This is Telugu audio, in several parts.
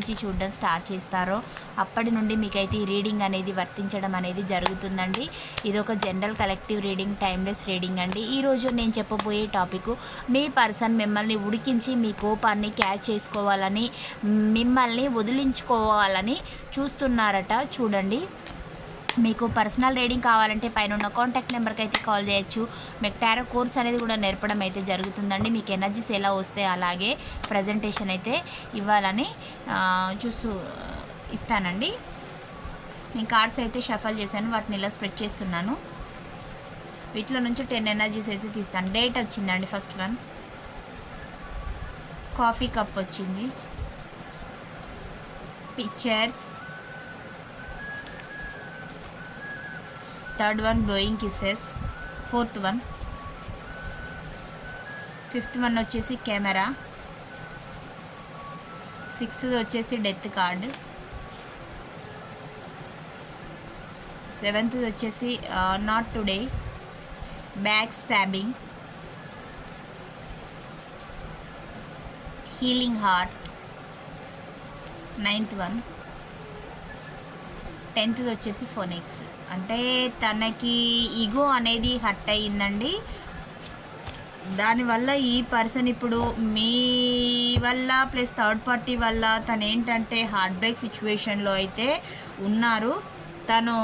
నుంచి చూడడం స్టార్ట్ చేస్తారో అప్పటి నుండి మీకైతే ఈ రీడింగ్ అనేది వర్తించడం అనేది జరుగుతుందండి. ఇది ఒక general collective reading timeless reading అండి. ఈరోజు నేను చెప్పబోయే టాపిక్ మీ పర్సన్ మిమ్మల్ని ఉడికించి మీ కోపాన్ని క్యాచ్ చేసుకోవాలని మిమ్మల్ని వదిలించుకోవాలని చూస్తున్నారట. చూడండి. మీకు పర్సనల్ రీడింగ్ కావాలంటే పైన ఉన్న కాంటాక్ట్ నెంబర్కి అయితే కాల్ చేయొచ్చు. మీకు టారో కోర్స్ అనేది కూడా నేర్పడం అయితే జరుగుతుందండి. మీకు ఎనర్జీస్ ఎలా వస్తే అలాగే ప్రజెంటేషన్ అయితే ఇవ్వాలని చూస్తూ ఇస్తానండి. నేను కార్డ్స్ అయితే షఫల్ చేశాను. వాటిని ఇలా స్ప్రెడ్ చేస్తున్నాను. వీటిలో నుంచి టెన్ ఎనర్జీస్ అయితే తీస్తాను. డేట్ వచ్చిందండి ఫస్ట్ వన్ కాఫీ కప్ వచ్చింది. Pictures third one blowing kisses fourth one fifth one వచ్చేసి కెమెరా. సిక్స్త్ వచ్చేసి డెత్ కార్డ్ సెవెంత్ వచ్చేసి not today back stabbing healing heart ninth one tenth వచ్చేసి ఫోనిక్స్. అంటే తనకి ఈగో అనేది హట్ అయ్యిందండి. దానివల్ల ఈ పర్సన్ ఇప్పుడు మీ వల్ల ప్లస్ థర్డ్ పార్టీ వల్ల తను ఏంటంటే హార్ట్ బ్రేక్ సిచ్యువేషన్లో అయితే ఉన్నారు. తను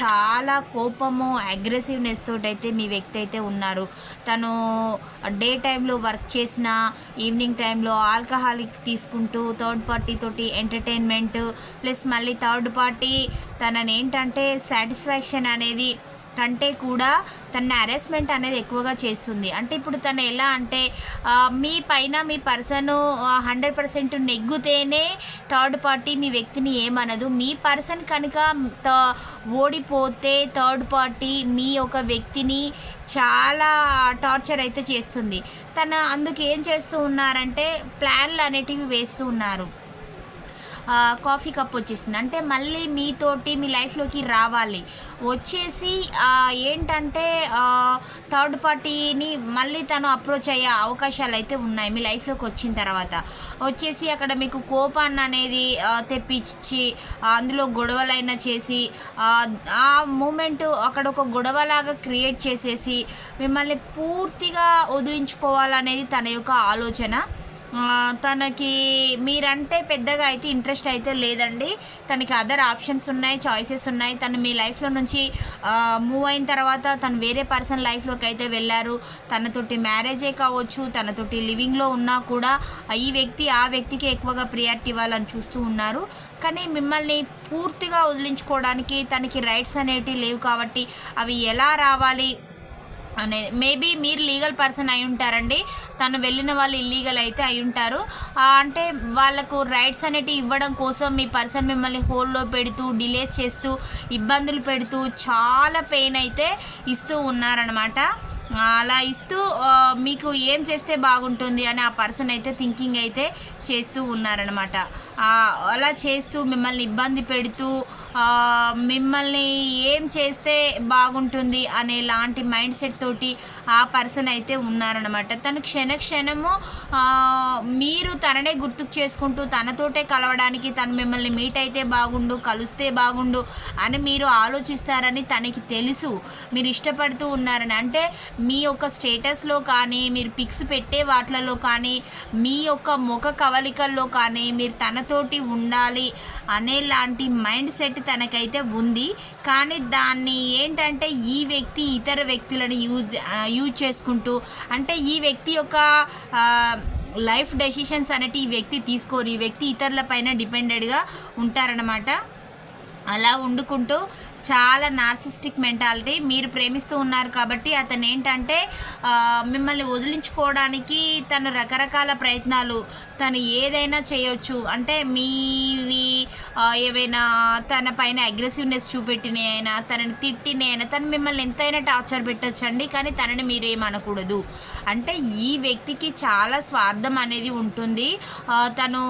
చాలా కోపము అగ్రెసివ్నెస్ తోటైతే మీ వ్యక్తి అయితే ఉన్నారు. తను డే టైంలో వర్క్ చేసిన ఈవినింగ్ టైంలో ఆల్కహాలిక్ తీసుకుంటూ థర్డ్ పార్టీ తోటి ఎంటర్టైన్మెంట్ ప్లస్ మళ్ళీ థర్డ్ పార్టీ తనని ఏంటంటే సాటిస్ఫాక్షన్ అనేది కంటే కూడా తన హెరాస్మెంట్ అనేది ఎక్కువగా చేస్తుంది. అంటే ఇప్పుడు తను ఎలా అంటే మీ పైన మీ పర్సన్ హండ్రెడ్ పర్సెంట్ నెగ్గుతేనే థర్డ్ పార్టీ మీ వ్యక్తిని ఏమనదు. మీ పర్సన్ కనుక త- ఓడిపోతే థర్డ్ పార్టీ మీ ఒక వ్యక్తిని చాలా టార్చర్ అయితే చేస్తుంది. తను అందుకు ఏం చేస్తూ ఉన్నారంటే ప్లాన్లు అనేటివి వేస్తూ ఉన్నారు. కాఫీ కప్ వచ్చేసింది. అంటే మళ్ళీ మీతోటి మీ లైఫ్లోకి రావాలి. వచ్చేసి ఏంటంటే థర్డ్ పార్టీని మళ్ళీ తను అప్రోచ్ అయ్యే అవకాశాలు అయితే ఉన్నాయి. మీ లైఫ్లోకి వచ్చిన తర్వాత. వచ్చేసి అక్కడ మీకు కోపాన్ని అనేది తెప్పించి అందులో గొడవలైనా చేసి ఆ, మూమెంట్ అక్కడ ఒక గొడవలాగా క్రియేట్ చేసేసి మిమ్మల్ని పూర్తిగా వదిలించుకోవాలనేది తన యొక్క ఆలోచన. తనకి మీరంటే పెద్దగా అయితే ఇంట్రెస్ట్ అయితే లేదండి. తనకి అదర్ ఆప్షన్స్ ఉన్నాయి చాయిసెస్ ఉన్నాయి. తను మీ లైఫ్లో నుంచి మూవ్ అయిన తర్వాత తను వేరే పర్సన్ లైఫ్లోకి అయితే వెళ్ళారు. తనతోటి మ్యారేజే కావచ్చు తనతోటి లివింగ్లో ఉన్నా కూడా ఈ వ్యక్తి ఆ వ్యక్తికి ఎక్కువగా ప్రియారిటీ ఇవ్వాలని చూస్తూ ఉన్నారు. కానీ మిమ్మల్ని పూర్తిగా వదిలించుకోవడానికి తనకి రైట్స్ అనేటివి లేవు కాబట్టి అవి ఎలా రావాలి? మేబీ మీరు లీగల్ పర్సన్ అయి ఉంటారండి. తను వెళ్ళిన వాళ్ళు ఇల్లీగల్ అయితే అయి ఉంటారు. అంటే వాళ్ళకు రైట్స్ అనేటివి ఇవ్వడం కోసం మీ పర్సన్ మిమ్మల్ని హోల్లో పెడుతూ డిలే చేస్తూ ఇబ్బందులు పెడుతూ చాలా పెయిన్ అయితే ఇస్తూ ఉన్నారనమాట అలా ఇస్తూ మీకు ఏం చేస్తే బాగుంటుంది అని ఆ పర్సన్ అయితే థింకింగ్ అయితే చేస్తూ ఉన్నారనమాట అలా చేస్తూ మిమ్మల్ని ఇబ్బంది పెడుతూ మిమ్మల్ని ఏం చేస్తే బాగుంటుంది అనే లాంటి మైండ్ సెట్ తోటి ఆ పర్సన్ అయితే ఉన్నారనమాట తను క్షణ క్షణము మీరు తననే గుర్తుకు చేసుకుంటూ తనతోటే కలవడానికి తను మిమ్మల్ని మీట్ అయితే బాగుండు కలిస్తే బాగుండు అని మీరు ఆలోచిస్తారని తనకి తెలుసు. మీరు ఇష్టపడుతూ ఉన్నారని. అంటే మీ యొక్క స్టేటస్లో కానీ మీరు పిక్స్ పెట్టే వాటిలలో కానీ మీ యొక్క ముఖ కవలికల్లో కానీ మీరు తనతోటి ఉండాలి అనేలాంటి మైండ్ సెట్ తనకైతే ఉంది. కానీ దాన్ని ఏంటంటే ఈ వ్యక్తి ఇతర వ్యక్తులను యూజ్ యూజ్ చేసుకుంటూ అంటే ఈ వ్యక్తి యొక్క లైఫ్ డెసిషన్స్ అనేటి ఈ వ్యక్తి తీసుకోరు. ఈ వ్యక్తి ఇతరుల పైన డిపెండెడ్గా ఉంటారనమాట అలా వండుకుంటూ చాలా నార్సిస్టిక్ మెంటాలిటీ మీరు ప్రేమిస్తూ ఉన్నారు కాబట్టి అతను ఏంటంటే మిమ్మల్ని వదిలించుకోవడానికి తను రకరకాల ప్రయత్నాలు తను ఏదైనా చేయొచ్చు. అంటే మీవి ఏవైనా తన పైన అగ్రెసివ్నెస్ చూపెట్టిన అయినా తనని తిట్టిన అయినా తను మిమ్మల్ని ఎంతైనా టార్చర్ పెట్టచ్చండి కానీ తనని మీరేమనకూడదు. అంటే ఈ వ్యక్తికి చాలా స్వార్థం అనేది ఉంటుంది. తను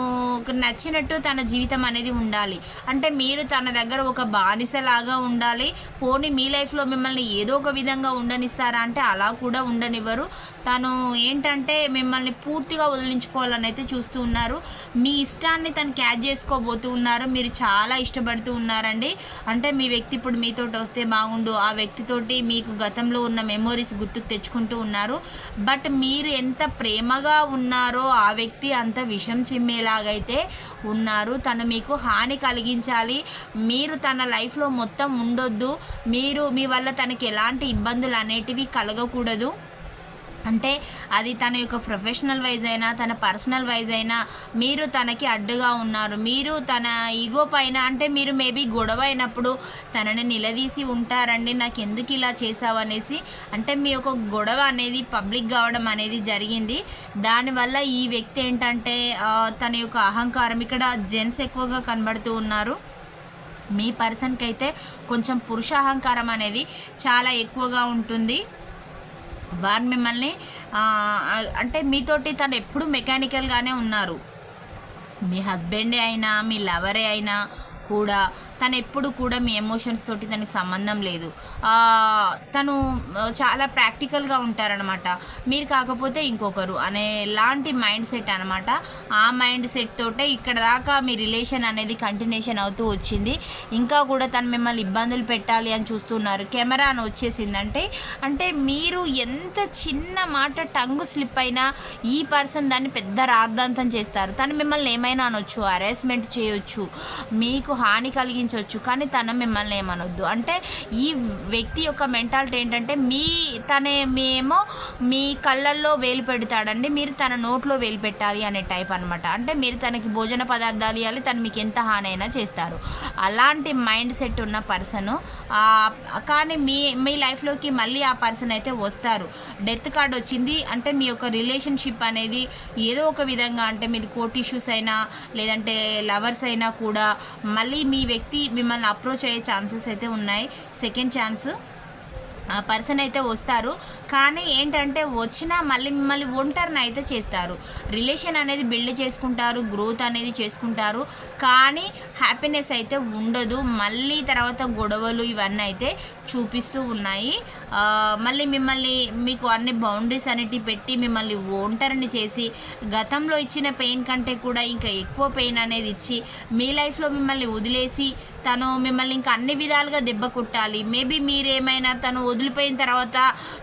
నచ్చినట్టు తన జీవితం అనేది ఉండాలి. అంటే మీరు తన దగ్గర ఒక బానిసలాగా ఉండాలి. పోనీ మీ లైఫ్లో మిమ్మల్ని ఏదో ఒక విధంగా ఉండనిస్తారా? అంటే అలా కూడా ఉండనివ్వరు. తను ఏంటంటే మిమ్మల్ని పూర్తిగా వదిలించుకోవాలని అయితే చూస్తూ ఉన్నారు. మీ ఇష్టాన్ని తను క్యాచ్ చేసుకోబోతూ ఉన్నారు. మీరు చాలా ఇష్టపడుతూ ఉన్నారండి. అంటే మీ వ్యక్తి ఇప్పుడు మీతోటి వస్తే బాగుండు. ఆ వ్యక్తితోటి మీకు గతంలో ఉన్న మెమోరీస్ గుర్తుకు తెచ్చుకుంటూ ఉన్నారు. బట్ మీరు ఎంత ప్రేమగా ఉన్నారో ఆ వ్యక్తి అంత విషం చిమ్మేలాగైతే ఉన్నారు. తను మీకు హాని కలిగించాలి. మీరు తన లైఫ్లో మొత్తం ఉండొద్దు. మీరు మీ వల్ల తనకి ఎలాంటి ఇబ్బందులు అనేటివి కలగకూడదు. అంటే అది తన యొక్క ప్రొఫెషనల్ వైజ్ అయినా తన పర్సనల్ వైజ్ అయినా మీరు తనకి అడ్డుగా ఉన్నారు. మీరు తన ఈగో పైన అంటే మీరు మేబీ గొడవ అయినప్పుడు తనని నిలదీసి ఉంటారండి నాకు ఎందుకు ఇలా చేసావు అనేసి. అంటే మీ యొక్క గొడవ అనేది పబ్లిక్ కావడం అనేది జరిగింది. దానివల్ల ఈ వ్యక్తి ఏంటంటే తన యొక్క అహంకారం ఇక్కడ జెంట్స్ ఎక్కువగా కనబడుతూ ఉన్నారు. మీ పర్సన్కి అయితే కొంచెం పురుష అహంకారం అనేది చాలా ఎక్కువగా ఉంటుంది. వారు మిమ్మల్ని అంటే మీతోటి తను ఎప్పుడు మెకానికల్గానే ఉన్నారు. మీ హస్బెండే అయినా మీ లవరే అయినా కూడా తను ఎప్పుడు కూడా మీ ఎమోషన్స్ తోటి దానికి సంబంధం లేదు. తను చాలా ప్రాక్టికల్గా ఉంటారనమాట మీరు కాకపోతే ఇంకొకరు అనే లాంటి మైండ్ సెట్ అనమాట ఆ మైండ్ సెట్ తోటే ఇక్కడ దాకా మీ రిలేషన్ అనేది కంటిన్యూషన్ అవుతూ వచ్చింది. ఇంకా కూడా తను మిమ్మల్ని ఇబ్బందులు పెట్టాలి అని చూస్తున్నారు. కెమెరా అని వచ్చేసిందంటే అంటే మీరు ఎంత చిన్న మాట టంగు స్లిప్ అయినా ఈ పర్సన్ దాన్ని పెద్ద రార్థాంతం చేస్తారు. తను మిమ్మల్ని ఏమైనా అనొచ్చు హరాస్మెంట్ చేయొచ్చు మీకు హాని కలిగించవచ్చు కానీ తను మిమ్మల్ని ఏమనొద్దు. అంటే ఈ వ్యక్తి యొక్క మెంటాలిటీ ఏంటంటే మీ తనే మేమో మీ కళ్ళల్లో వేలు పెడతాడండి మీరు తన నోట్లో వేలు పెట్టాలి అనే టైప్ అనమాట అంటే మీరు తనకి భోజన పదార్థాలు ఇవ్వాలి తను మీకు ఎంత హాని అయినా చేస్తారు. అలాంటి మైండ్ సెట్ ఉన్న పర్సన్ కానీ మీ మీ లైఫ్లోకి మళ్ళీ ఆ పర్సన్ అయితే వస్తారు. డెత్ కార్డ్ వచ్చింది అంటే మీ యొక్క రిలేషన్షిప్ అనేది ఏదో ఒక విధంగా అంటే మీది కోర్ట్ ఇష్యూస్ అయినా లేదంటే లవర్స్ అయినా కూడా మళ్ళీ మీ వ్యక్తి మిమ్మల్ని అప్రోచ్ అయ్యే ఛాన్సెస్ అయితే ఉన్నాయి. Second chance. పర్సన్ అయితే వస్తారు. కానీ ఏంటంటే వచ్చినా మళ్ళీ మిమ్మల్ని ఒంటరిని అయితే చేస్తారు. రిలేషన్ అనేది బిల్డ్ చేసుకుంటారు గ్రోత్ అనేది చేసుకుంటారు. కానీ హ్యాపీనెస్ అయితే ఉండదు. మళ్ళీ తర్వాత గొడవలు ఇవన్నీ అయితే చూపిస్తూ ఉన్నాయి. మళ్ళీ మిమ్మల్ని మీకు అన్ని బౌండరీస్ అనేటివి పెట్టి మిమ్మల్ని ఒంటరిని చేసి గతంలో ఇచ్చిన పెయిన్ కంటే కూడా ఇంకా ఎక్కువ పెయిన్ అనేది ఇచ్చి మీ లైఫ్లో మిమ్మల్ని వదిలేసి తను మిమ్మల్ని ఇంకా అన్ని విధాలుగా దెబ్బ కొట్టాలి. మేబీ మీరేమైనా తను వదిలిపోయిన తర్వాత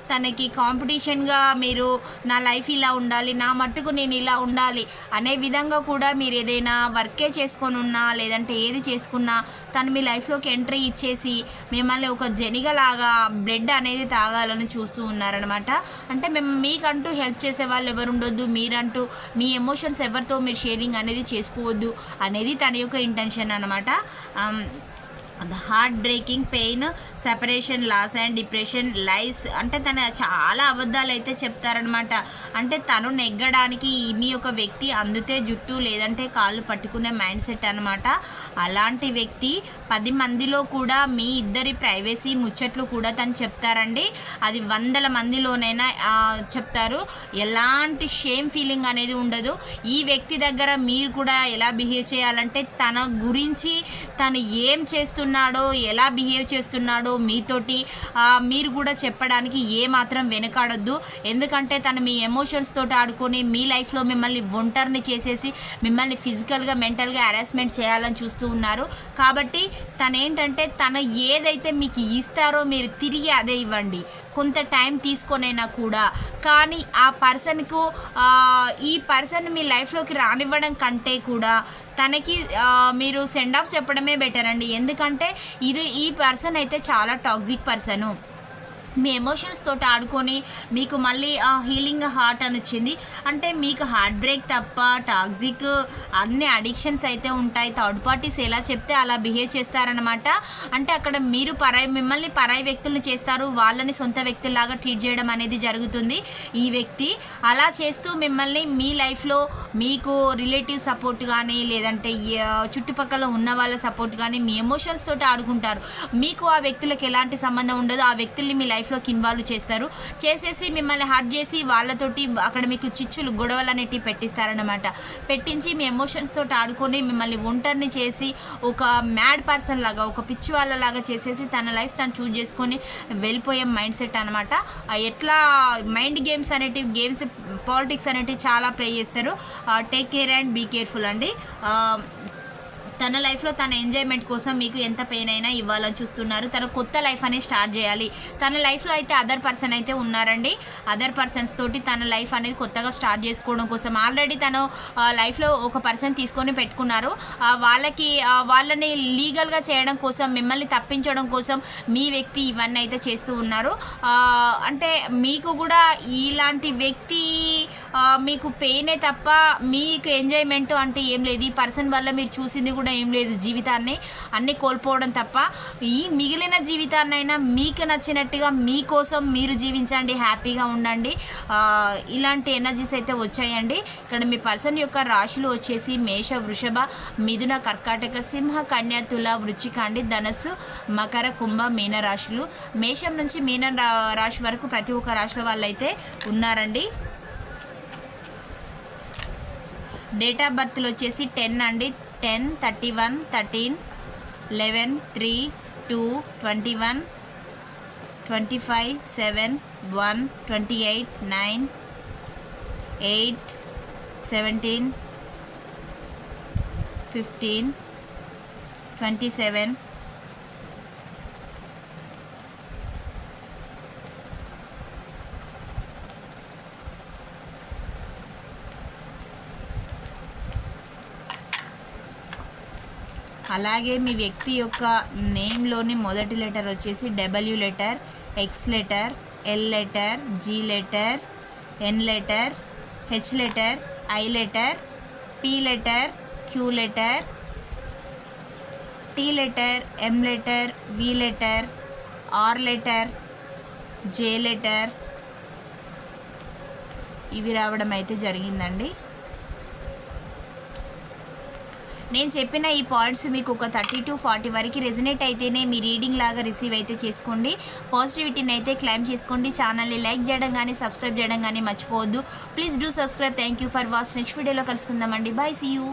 తనకి కాంపిటీషన్గా మీరు నా లైఫ్ ఇలా ఉండాలి నా మట్టుకు నేను ఇలా ఉండాలి అనే విధంగా కూడా మీరు ఏదైనా వర్కే చేసుకొని ఉన్నా లేదంటే ఏది చేసుకున్నా తను మీ లైఫ్లోకి ఎంట్రీ ఇచ్చేసి మిమ్మల్ని ఒక జనిగలాగా బ్లడ్ అనేది తాగాలని చూస్తూ ఉన్నారనమాట అంటే మేము మీకంటూ హెల్ప్ చేసే వాళ్ళు ఎవరు ఉండొద్దు మీరంటూ మీ ఎమోషన్స్ ఎవరితో మీరు షేరింగ్ అనేది చేసుకోవద్దు అనేది తన యొక్క ఇంటెన్షన్ అనమాట heart breaking pain separation loss and depression lies అంటే తన చాలా అబద్ధాలు అయితే చెప్తారనమాట అంటే తను నెగ్గడానికి ఈ మీ ఒక వ్యక్తి అందుతే జుట్టు లేదంటే కాళ్ళు పట్టుకునే మైండ్ సెట్ అనమాట అలాంటి వ్యక్తి పది మందిలో కూడా మీ ఇద్దరి ప్రైవసీ ముచ్చట్లు కూడా తను చెప్తారండి. అది వందల మందిలోనైనా చెప్తారు. ఎలాంటి షేమ్ ఫీలింగ్ అనేది ఉండదు. ఈ వ్యక్తి దగ్గర మీరు కూడా ఎలా బిహేవ్ చేయాలంటే తన గురించి తను ఏం చేస్తున్నాడో ఎలా బిహేవ్ చేస్తున్నాడో మీతోటి మీరు కూడా చెప్పడానికి ఏ మాత్రం వెనకాడొద్దు. ఎందుకంటే తను మీ ఎమోషన్స్ తోటి ఆడుకొని మీ లైఫ్లో మిమ్మల్ని ఒంటరిని చేసేసి మిమ్మల్ని ఫిజికల్గా మెంటల్గా హరాస్మెంట్ చేయాలని చూస్తూ ఉన్నారు. కాబట్టి తను ఏంటంటే తను ఏదైతే మీకు ఇస్తారో మీరు తిరిగి అదే ఇవ్వండి. కొంత టైం తీసుకొనైనా కూడా. కానీ ఆ పర్సన్కు ఈ పర్సన్ మీ లైఫ్లోకి రానివ్వడం కంటే కూడా తనకి మీరు సెండ్ ఆఫ్ చెప్పడమే బెటర్ అండి. ఎందుకంటే ఇది ఈ పర్సన్ అయితే చాలా టాక్సిక్ పర్సను. మీ ఎమోషన్స్ తోటి ఆడుకొని మీకు మళ్ళీ ఆ హీలింగ్ హార్ట్ అని వచ్చింది అంటే మీకు హార్ట్ బ్రేక్ తప్ప టాక్సిక్ అన్ని అడిక్షన్స్ అయితే ఉంటాయి. థర్డ్ పార్టీస్ ఎలా చెప్తే అలా బిహేవ్ చేస్తారనమాట అంటే అక్కడ మీరు పరాయి మిమ్మల్ని పరాయి వ్యక్తులను చేస్తారు. వాళ్ళని సొంత వ్యక్తుల్లాగా ట్రీట్ చేయడం అనేది జరుగుతుంది. ఈ వ్యక్తి అలా చేస్తూ మిమ్మల్ని మీ లైఫ్లో మీకు రిలేటివ్ సపోర్ట్ కానీ లేదంటే చుట్టుపక్కల ఉన్న వాళ్ళ సపోర్ట్ కానీ మీ ఎమోషన్స్ తోటి ఆడుకుంటారు. మీకు ఆ వ్యక్తులకు ఎలాంటి సంబంధం ఉండదు. ఆ వ్యక్తుల్ని మీ లైఫ్ లైఫ్లోకి ఇన్వాల్వ్ చేస్తారు. చేసేసి మిమ్మల్ని హర్ట్ చేసి వాళ్ళతోటి అక్కడ మీకు చిచ్చులు గొడవలు అనేటివి పెట్టిస్తారనమాట పెట్టించి మీ ఎమోషన్స్ తోటి ఆడుకొని మిమ్మల్ని ఒంటరిని చేసి ఒక మ్యాడ్ పర్సన్ లాగా ఒక పిచ్చి వాళ్ళలాగా చేసేసి తన లైఫ్ తను చూజ్ చేసుకొని వెళ్ళిపోయే మైండ్ సెట్ అనమాట ఎట్లా మైండ్ గేమ్స్ అనేటివి గేమ్స్ పాలిటిక్స్ అనేటివి చాలా ప్లే చేస్తారు. Take care and be careful అండి. తన లైఫ్లో తన ఎంజాయ్మెంట్ కోసం మీకు ఎంత పెయిన్ అయినా ఇవ్వాలని చూస్తున్నారు. తన కొత్త లైఫ్ అనేది స్టార్ట్ చేయాలి. తన లైఫ్లో అయితే అదర్ పర్సన్ అయితే ఉన్నారండి. అదర్ పర్సన్స్ తోటి తన లైఫ్ అనేది కొత్తగా స్టార్ట్ చేసుకోవడం కోసం ఆల్రెడీ తను లైఫ్లో ఒక పర్సన్ తీసుకొని పెట్టుకున్నారు. వాళ్ళకి వాళ్ళని లీగల్గా చేయడం కోసం మిమ్మల్ని తప్పించడం కోసం మీ వ్యక్తి ఇవన్నీ అయితే చేస్తూ ఉన్నారు. అంటే మీకు కూడా ఇలాంటి వ్యక్తి మీకు పెయినే తప్ప మీకు ఎంజాయ్మెంట్ అంటే ఏం లేదు. ఈ పర్సన్ వల్ల మీరు చూసింది కూడా ఏం లేదు జీవితాన్ని. అన్నీ కోల్పోవడం తప్ప ఈ మిగిలిన జీవితాన్నైనా మీకు నచ్చినట్టుగా మీకోసం మీరు జీవించండి హ్యాపీగా ఉండండి. ఇలాంటి ఎనర్జీస్ అయితే వచ్చాయండి. ఇక్కడ మీ పర్సన్ యొక్క రాశులు వచ్చేసి మేష వృషభ మిథున కర్కాటక సింహ కన్య తుల వృచ్చిక అండి ధనస్సు మకర కుంభ మీన రాశులు. మేషం నుంచి మీన రా- రాశి వరకు ప్రతి ఒక్క రాశుల వాళ్ళైతే ఉన్నారండి. డేట్ ఆఫ్ బర్త్లు వచ్చేసి టెన్ అండి. Ten thirty one thirteen eleven three two twenty one twenty five seven one twenty eight nine eight seventeen fifteen twenty seven అలాగే మీ వ్యక్తి యొక్క నేమ్లోని మొదటి లెటర్ వచ్చేసి W letter X letter L letter G letter N letter H letter I letter P letter Q letter T letter M letter V letter R letter J letter. ఇవి రావడం అయితే జరిగిందండి. నేను చెప్పిన ఈ పాయింట్స్ మీకు ఒక థర్టీ టు ఫార్టీ వరకు రెజినేట్ అయితేనే మీ రీడింగ్ లాగా రిసీవ్ అయితే చేసుకోండి. పాజిటివిటీని అయితే క్లైమ్ చేసుకోండి. ఛానల్ని లైక్ చేయడం కానీ సబ్స్క్రైబ్ చేయడం కానీ మర్చిపోవద్దు. Please do subscribe thank you for watch next వీడియోలో కలుసుకుందామండి. Bye see you